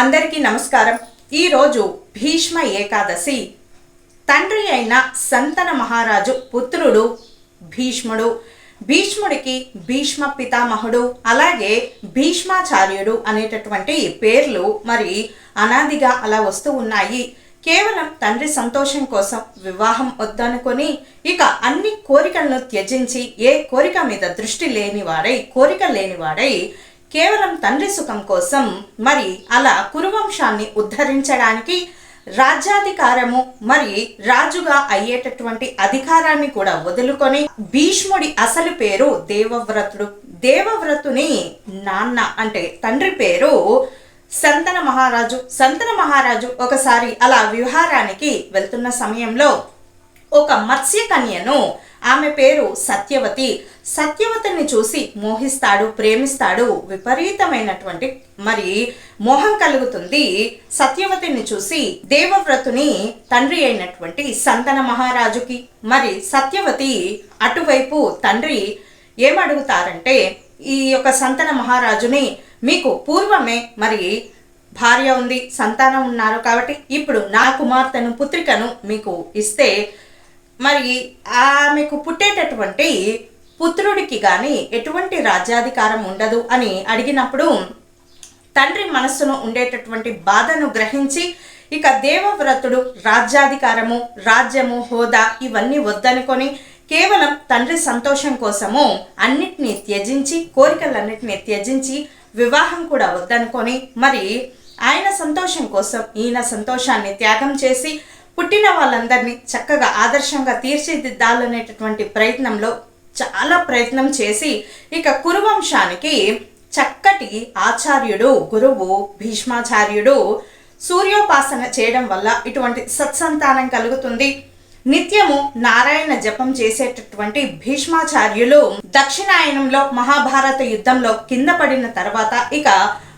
అందరికీ నమస్కారం. ఈరోజు భీష్మ ఏకాదశి. తండ్రి అయిన సంతన మహారాజు పుత్రుడు భీష్ముడు. భీష్ముడికి భీష్మ పితామహుడు అలాగే భీష్మాచార్యుడు అనేటటువంటి పేర్లు మరి అనాదిగా అలా వస్తూ ఉన్నాయి. కేవలం తండ్రి సంతోషం కోసం వివాహం వద్దనుకొని ఇక అన్ని కోరికలను త్యజించి ఏ కోరిక మీద దృష్టి లేనివాడై కోరిక లేనివాడై కేవలం తండ్రి సుఖం కోసం మరి అలా కురువంశాన్ని ఉద్ధరించడానికి రాజ్యాధికారము మరి రాజుగా అయ్యేటటువంటి అధికారాన్ని కూడా వదులుకొని భీష్ముడి అసలు పేరు దేవవ్రతుడు. దేవవ్రతుని నాన్న అంటే తండ్రి పేరు సంతన మహారాజు. సంతన మహారాజు ఒకసారి అలా విహారానికి వెళ్తున్న సమయంలో ఒక మత్స్య కన్యను ఆమె పేరు సత్యవతి. సత్యవతిని చూసి మోహిస్తాడు ప్రేమిస్తాడు విపరీతమైనటువంటి మరి మోహం కలుగుతుంది. సత్యవతిని చూసి దేవవ్రతుని తండ్రి అయినటువంటి సంతన మహారాజుకి. మరి సత్యవతి అటువైపు తండ్రి ఏమడుగుతారంటే ఈ యొక్క సంతన మహారాజుని మీకు పూర్వమే మరి భార్య ఉంది సంతానం ఉన్నారు కాబట్టి ఇప్పుడు నా కుమార్తెను పుత్రికను మీకు ఇస్తే మరి ఆమెకు పుట్టేటటువంటి పుత్రుడికి కానీ ఎటువంటి రాజ్యాధికారం ఉండదు అని అడిగినప్పుడు తండ్రి మనస్సును ఉండేటటువంటి బాధను గ్రహించి ఇక దేవవ్రతుడు రాజ్యాధికారము రాజ్యము హోదా ఇవన్నీ వద్దనుకొని కేవలం తండ్రి సంతోషం కోసము అన్నిటినీ త్యజించి కోరికలన్నిటినీ త్యజించి వివాహం కూడా వద్దనుకొని మరి ఆయన సంతోషం కోసం ఈయన సంతోషాన్ని త్యాగం చేసి పుట్టిన వాళ్ళందరినీ చక్కగా ఆదర్శంగా తీర్చిదిద్దాలనేటటువంటి ప్రయత్నంలో చాలా ప్రయత్నం చేసి ఇక కురువంశానికి చక్కటి ఆచార్యుడు గురువు భీష్మాచార్యుడు సూర్యోపాసన చేయడం వల్ల ఇటువంటి సత్సంతానం కలుగుతుంది. నిత్యము నారాయణ జపం చేసేటటువంటి భీష్మాచార్యులు దక్షిణాయనంలో మహాభారత యుద్ధంలో కింద పడిన తర్వాత ఇక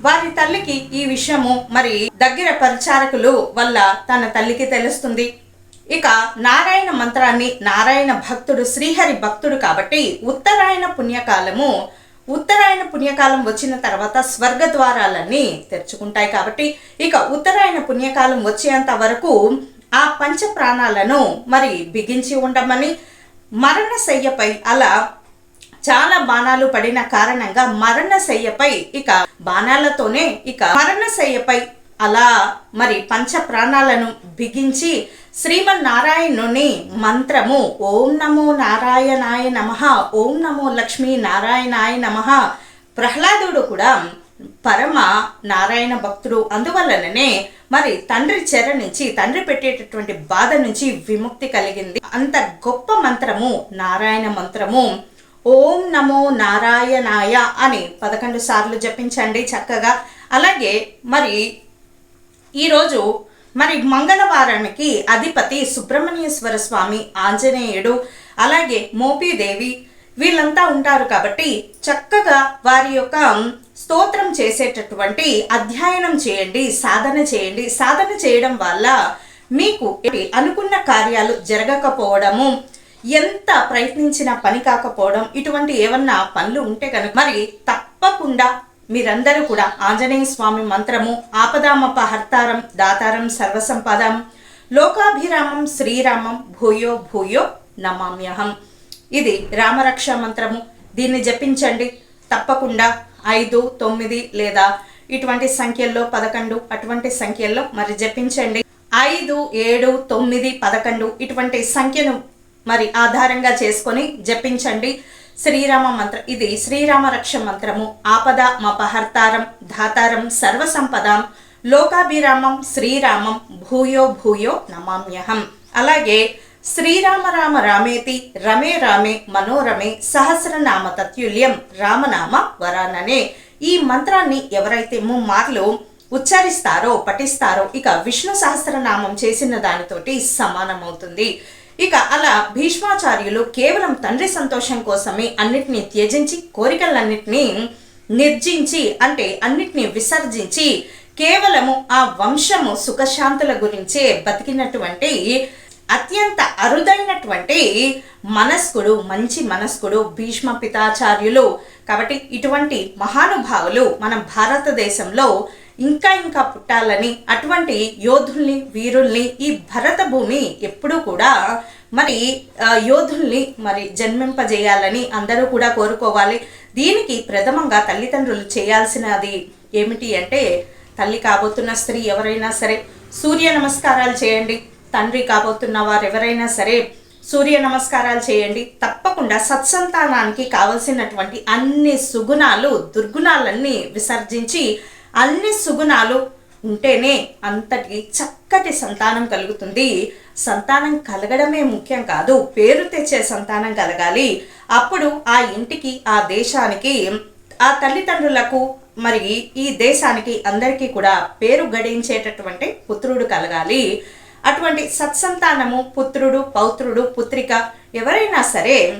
వారి తల్లికి ఈ విషయము మరి దగ్గర పరిచారకులు వల్ల తన తల్లికి తెలుస్తుంది. ఇక నారాయణ మంత్రాన్ని నారాయణ భక్తుడు శ్రీహరి భక్తుడు కాబట్టి ఉత్తరాయణ పుణ్యకాలము ఉత్తరాయణ పుణ్యకాలం వచ్చిన తర్వాత స్వర్గ ద్వారాలన్నీ తెరుచుకుంటాయి కాబట్టి ఇక ఉత్తరాయణ పుణ్యకాలం వచ్చేంత వరకు ఆ పంచ ప్రాణాలను మరి బిగించి ఉండమని మరణశయ్యపై అలా చాలా బాణాలు పడిన కారణంగా మరణశయ్యపై ఇక బాణాలతోనే ఇక మరణశయ్యపై అలా మరి పంచ ప్రాణాలను బిగించి శ్రీమన్నారాయణుని మంత్రము. ఓం నమో నారాయణాయ నమ. ఓం నమో లక్ష్మీ నారాయణాయ నమ. ప్రహ్లాదుడు కూడా పరమ నారాయణ భక్తుడు. అందువలననే మరి తండ్రి చెర నుంచి తండ్రి పెట్టేటటువంటి బాధ నుంచి విముక్తి కలిగింది. అంత గొప్ప మంత్రము నారాయణ మంత్రము. ఓం నమో నారాయణాయ అని పదకొండు సార్లు జపించండి చక్కగా. అలాగే మరి ఈరోజు మరి మంగళవారానికి అధిపతి సుబ్రహ్మణ్యేశ్వర స్వామి ఆంజనేయుడు అలాగే మోపీదేవి వీళ్ళంతా ఉంటారు కాబట్టి చక్కగా వారి యొక్క స్తోత్రం చేసేటటువంటి అధ్యయనం చేయండి సాధన చేయండి. సాధన చేయడం వల్ల మీకు అనుకున్న కార్యాలు జరగకపోవడము ఎంత ప్రయత్నించినా పని కాకపోవడం ఇటువంటి ఏమన్నా పనులు ఉంటే కనుక మరి తప్పకుండా మీరందరూ కూడా ఆంజనేయ స్వామి మంత్రము ఆపదామపహర్తారం దాతారం సర్వసంపదం లోకాభిరామం శ్రీరామం భూయో భూయో నమామ్యహం. ఇది రామరక్ష మంత్రము. దీన్ని జపించండి. తప్పకుండా ఐదు తొమ్మిది లేదా ఇటువంటి సంఖ్యల్లో పదకొండు అటువంటి సంఖ్యల్లో మరి జపించండి. ఐదు ఏడు తొమ్మిది పదకొండు ఇటువంటి సంఖ్యను మరి ఆధారంగా చేసుకొని జపించండి. శ్రీరామ మంత్రం ఇది శ్రీరామ రక్ష మంత్రము. ఆపద మపహర్తారం ధాతారం సర్వసంపదాం. లోకాభిరామం శ్రీరామం భూయో భూయో నమామ్యహం. అలాగే శ్రీరామ రామ రామేతి రమే రామే మనోరమే సహస్రనామ తత్యుల్యం రామనామ వరాననే. ఈ మంత్రాన్ని ఎవరైతే ముమ్మార్లు ఉచ్చరిస్తారో పఠిస్తారో ఇక విష్ణు సహస్రనామం చేసిన దానితోటి సమానమవుతుంది. ఇక అలా భీష్మాచార్యులు కేవలం తండ్రి సంతోషం కోసమే అన్నిటినీ త్యజించి కోరికలన్నిటినీ నిర్జించి అంటే అన్నిటినీ విసర్జించి కేవలము ఆ వంశము సుఖశాంతుల గురించే బతికినటువంటి అత్యంత అరుదైనటువంటి మనస్కుడు మంచి మనస్కుడు భీష్మ పితాచార్యులు. కాబట్టి ఇటువంటి మహానుభావులు మన భారతదేశంలో ఇంకా ఇంకా పుట్టాలని అటువంటి యోధుల్ని వీరుల్ని ఈ భరత భూమి ఎప్పుడూ కూడా మరి యోధుల్ని మరి జన్మింపజేయాలని అందరూ కూడా కోరుకోవాలి. దీనికి ప్రథమంగా తల్లిదండ్రులు చేయాల్సినది ఏమిటి అంటే తల్లి కాబోతున్న స్త్రీ ఎవరైనా సరే సూర్య నమస్కారాలు చేయండి. తండ్రి కాబోతున్న వారు ఎవరైనా సరే సూర్య నమస్కారాలు చేయండి. తప్పకుండా సత్సంతానానికి కావలసినటువంటి అన్ని సుగుణాలు దుర్గుణాలన్నీ విసర్జించి అన్ని సుగుణాలు ఉంటేనే అంతటి చక్కటి సంతానం కలుగుతుంది. సంతానం కలగడమే ముఖ్యం కాదు. పేరు తెచ్చే సంతానం కలగాలి. అప్పుడు ఆ ఇంటికి ఆ దేశానికి ఆ తల్లిదండ్రులకు మరి ఈ దేశానికి అందరికీ కూడా పేరు గడించేటటువంటి పుత్రుడు కలగాలి. అటువంటి సత్సంతానము పుత్రుడు పౌత్రుడు పుత్రిక ఎవరైనా సరే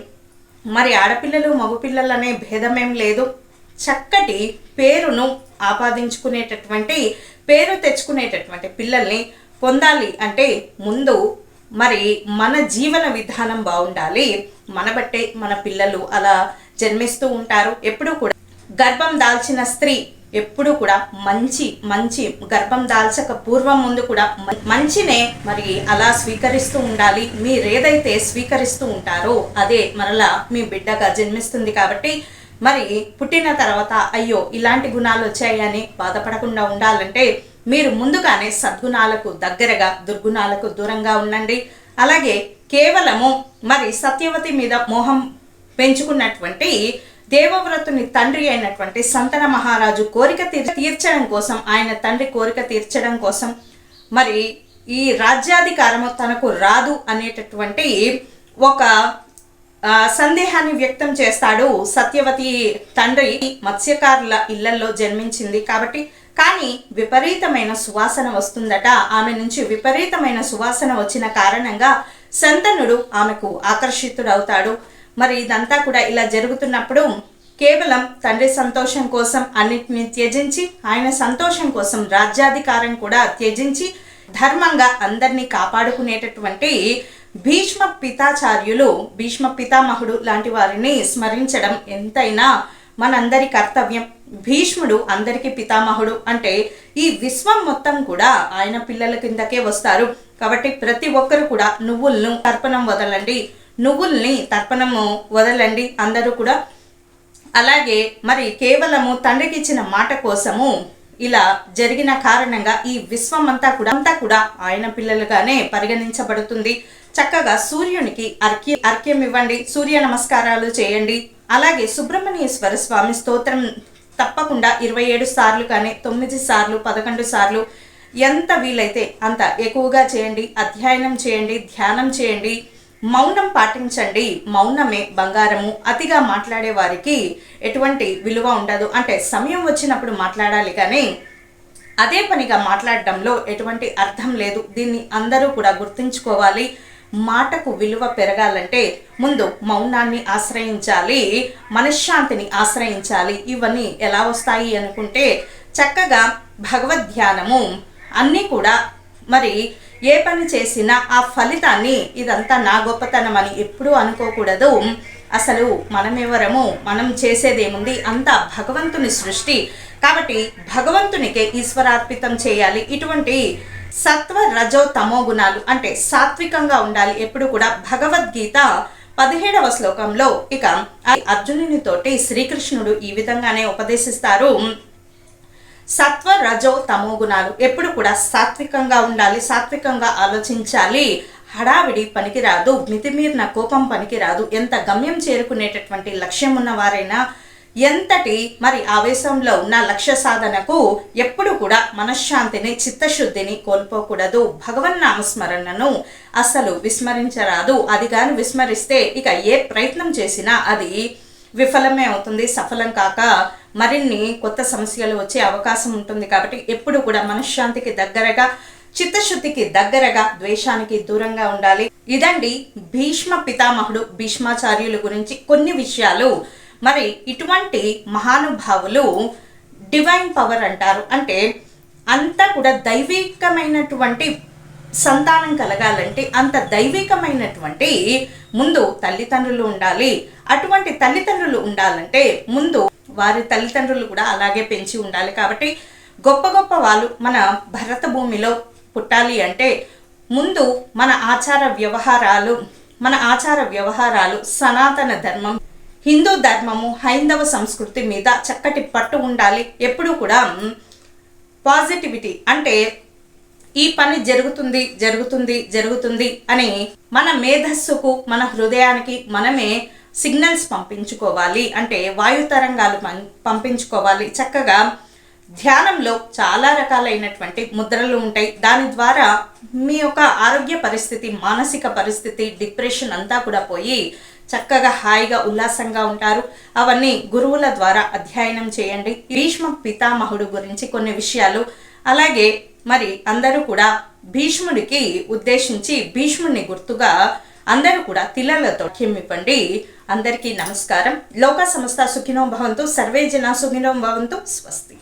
మరి ఆడపిల్లలు అనే భేదమేం లేదు. చక్కటి పేరును ఆపాదించుకునేటటువంటి పేరు తెచ్చుకునేటటువంటి పిల్లల్ని పొందాలి అంటే ముందు మరి మన జీవన విధానం బాగుండాలి. మన బట్టే మన పిల్లలు అలా జన్మిస్తూ ఉంటారు. ఎప్పుడూ కూడా గర్భం దాల్చిన స్త్రీ ఎప్పుడు కూడా మంచి మంచి గర్భం దాల్చక పూర్వం ముందు కూడా మంచినే మరి అలా స్వీకరిస్తూ ఉండాలి. మీరేదైతే స్వీకరిస్తూ ఉంటారో అదే మరలా మీ బిడ్డగా జన్మిస్తుంది కాబట్టి మరి పుట్టిన తర్వాత అయ్యో ఇలాంటి గుణాలు వచ్చాయని బాధపడకుండా ఉండాలంటే మీరు ముందుగానే సద్గుణాలకు దగ్గరగా దుర్గుణాలకు దూరంగా ఉండండి. అలాగే కేవలము మరి సత్యవతి మీద మోహం పెంచుకున్నటువంటి దేవవ్రతుని తండ్రి అయినటువంటి సంతన మహారాజు కోరిక తీర్ తీర్చడం కోసం ఆయన తండ్రి కోరిక తీర్చడం కోసం మరి ఈ రాజ్యాధికారము తనకు రాదు అనేటటువంటి ఒక సందేహాన్ని వ్యక్తం చేస్తాడు సత్యవతి తండ్రి మత్స్యకారుల ఇళ్ళలో జన్మించింది కాబట్టి. కానీ విపరీతమైన సువాసన వస్తుందట. ఆమె నుంచి విపరీతమైన సువాసన వచ్చిన కారణంగా సంతనుడు ఆమెకు ఆకర్షితుడవుతాడు. మరి ఇదంతా కూడా ఇలా జరుగుతున్నప్పుడు కేవలం తండ్రి సంతోషం కోసం అన్నిటిని త్యజించి ఆయన సంతోషం కోసం రాజ్యాధికారం కూడా త్యజించి ధర్మంగా అందరినీ కాపాడుకునేటటువంటి భీష్మ పితాచార్యులు భీష్మ పితామహుడు లాంటి వారిని స్మరించడం ఎంతైనా మనందరి కర్తవ్యం. భీష్ముడు అందరికీ పితామహుడు అంటే ఈ విశ్వం మొత్తం కూడా ఆయన పిల్లల కిందకే వస్తారు. కాబట్టి ప్రతి ఒక్కరు కూడా నువ్వులను తర్పణం వదలండి. నువ్వుల్ని తర్పణము వదలండి. అందరూ కూడా అలాగే మరి కేవలము తండ్రికి ఇచ్చిన మాట కోసము ఇలా జరిగిన కారణంగా ఈ విశ్వం అంతా కూడా అంతా కూడా ఆయన పిల్లలుగానే పరిగణించబడుతుంది. చక్కగా సూర్యునికి అర్క్య అర్క్యం ఇవ్వండి. సూర్య నమస్కారాలు చేయండి. అలాగే సుబ్రహ్మణ్యేశ్వర స్వామి స్తోత్రం తప్పకుండా ఇరవై ఏడు సార్లు కానీ తొమ్మిది సార్లు పదకొండు సార్లు ఎంత వీలైతే అంత ఎక్కువగా చేయండి. అధ్యయనం చేయండి ధ్యానం చేయండి. మౌనం పాటించండి. మౌనమే బంగారము. అతిగా మాట్లాడే వారికి ఎటువంటి విలువ ఉండదు. అంటే సమయం వచ్చినప్పుడు మాట్లాడాలి కానీ అదే పనిగా మాట్లాడడంలో ఎటువంటి అర్థం లేదు. దీన్ని అందరూ కూడా గుర్తుంచుకోవాలి. మాటకు విలువ పెరగాలంటే ముందు మౌనాన్ని ఆశ్రయించాలి మనశ్శాంతిని ఆశ్రయించాలి. ఇవన్నీ ఎలా వస్తాయి అనుకుంటే చక్కగా భగవద్ధ్యానము అన్నీ కూడా మరి ఏ పని చేసినా ఆ ఫలితాన్ని ఇదంతా నా గొప్పతనం అని ఎప్పుడూ అనుకోకూడదు. అసలు మనమెవరము? మనం చేసేదేముంది? అంతా భగవంతుని సృష్టి. కాబట్టి భగవంతునికే ఈశ్వరార్పితం చేయాలి. ఇటువంటి సత్వ రజో తమో గుణాలు అంటే సాత్వికంగా ఉండాలి. ఎప్పుడు కూడా భగవద్గీత పదిహేడవ శ్లోకంలో ఇక అర్జునుని తోటి శ్రీకృష్ణుడు ఈ విధంగానే ఉపదేశిస్తారు. సత్వ రజో తమో గుణాలు. ఎప్పుడు కూడా సాత్వికంగా ఉండాలి సాత్వికంగా ఆలోచించాలి. హడావిడి పనికిరాదు మితిమీరిన కోపం పనికిరాదు. ఎంత గమ్యం చేరుకునేటటువంటి లక్ష్యం ఉన్న వారైనా ఎంతటి మరి ఆవేశంలో ఉన్న లక్ష్య సాధనకు ఎప్పుడు కూడా మనశ్శాంతిని చిత్తశుద్ధిని కోల్పోకూడదు. భగవన్ నామస్మరణను అసలు విస్మరించరాదు. అది కాని విస్మరిస్తే ఇక ఏ ప్రయత్నం చేసినా అది విఫలమే అవుతుంది సఫలం కాక మరిన్ని కొత్త సమస్యలు వచ్చే అవకాశం ఉంటుంది. కాబట్టి ఎప్పుడు కూడా మనశ్శాంతికి దగ్గరగా చిత్తశుద్ధికి దగ్గరగా ద్వేషానికి దూరంగా ఉండాలి. ఇదండి భీష్మ పితామహుడు భీష్మాచార్యుల గురించి కొన్ని విషయాలు మరి ఇటువంటి మహానుభావులు డివైన్ పవర్ అంటారు. అంటే అంతా కూడా దైవికమైనటువంటి సంతానం కలగాలంటే అంత దైవికమైనటువంటి ముందు తల్లిదండ్రులు ఉండాలి. అటువంటి తల్లిదండ్రులు ఉండాలంటే ముందు వారి తల్లిదండ్రులు కూడా అలాగే పెంచి ఉండాలి. కాబట్టి గొప్ప గొప్ప వాళ్ళు మన భరత భూమిలో పుట్టాలి అంటే ముందు మన ఆచార వ్యవహారాలు మన ఆచార వ్యవహారాలు సనాతన ధర్మం హిందూ ధర్మము హైందవ సంస్కృతి మీద చక్కటి పట్టు ఉండాలి. ఎప్పుడూ కూడా పాజిటివిటీ అంటే ఈ పని జరుగుతుంది జరుగుతుంది జరుగుతుంది అని మన మేధస్సుకు మన హృదయానికి మనమే సిగ్నల్స్ పంపించుకోవాలి. అంటే వాయు తరంగాలు పం- పంపించుకోవాలి. చక్కగా ధ్యానంలో చాలా రకాలైనటువంటి ముద్రలు ఉంటాయి. దాని ద్వారా మీ యొక్క ఆరోగ్య పరిస్థితి మానసిక పరిస్థితి డిప్రెషన్ అంతా కూడా పోయి చక్కగా హాయిగా ఉల్లాసంగా ఉంటారు. అవన్నీ గురువుల ద్వారా అధ్యయనం చేయండి. భీష్మ పితామహుడు గురించి కొన్ని విషయాలు. అలాగే మరి అందరూ కూడా భీష్ముడికి ఉద్దేశించి భీష్ముడిని గుర్తుగా అందరూ కూడా తిలలతో ఇవ్వండి అందరికీ నమస్కారం. లోక సంస్థ సుఖినో భవంతు. సర్వే జన సుఖినో భవంతు. స్వస్తి.